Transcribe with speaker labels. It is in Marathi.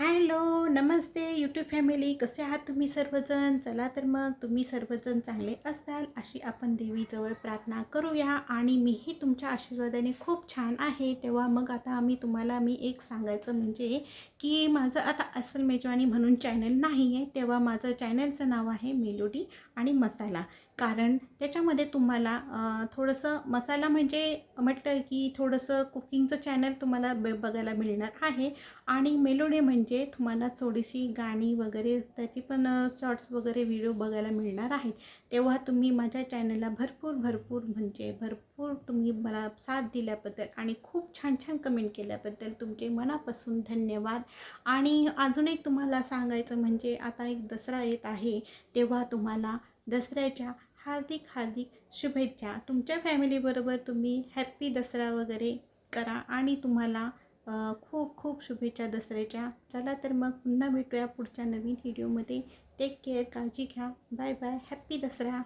Speaker 1: हॅलो नमस्ते यूट्यूब फॅमिली कसे आहात तुम्ही सर्वजण? चला तर मग तुम्ही सर्वजण चांगले असाल अशी आपण देवीजवळ प्रार्थना करूया. आणि मीही तुमच्या आशीर्वादाने खूप छान आहे. तेव्हा मग आता आम्ही तुम्हाला मी एक सांगायचं म्हणजे की माझं आता अस्सल मेजवानी म्हणून चॅनल नाही आहे तेव्हा माझं चॅनलचं नाव आहे मेलोडी आणि मसाला. कारण त्याच्यामध्ये तुम्हाला थोडंसं मसाला म्हणजे म्हटलं की थोडंसं कुकिंगचं चॅनल तुम्हाला ब बघायला मिळणार आहे. आणि मेलोडी म्हणजे म्हणजे तुम्हाला थोडीशी गाणी वगैरे त्याची पण शॉर्ट्स वगैरे व्हिडिओ बघायला मिळणार आहेत. तेव्हा तुम्ही माझ्या चॅनलला भरपूर भरपूर म्हणजे भरपूर तुम्ही मला साथ दिल्याबद्दल आणि खूप छान छान कमेंट केल्याबद्दल तुमचे मनापासून धन्यवाद. आणि अजून एक तुम्हाला सांगायचं म्हणजे आता एक दसरा येत आहे तेव्हा तुम्हाला दसऱ्याच्या हार्दिक हार्दिक शुभेच्छा. तुमच्या फॅमिलीबरोबर तुम्ही हॅप्पी दसरा वगैरे करा आणि तुम्हाला खूप खूप शुभेच्छा दसऱ्याच्या. चला तर मग पुन्हा भेटूया पुढच्या नवीन व्हिडिओमध्ये टेक केअर काळजी घ्या. Bye bye happy Dussehra.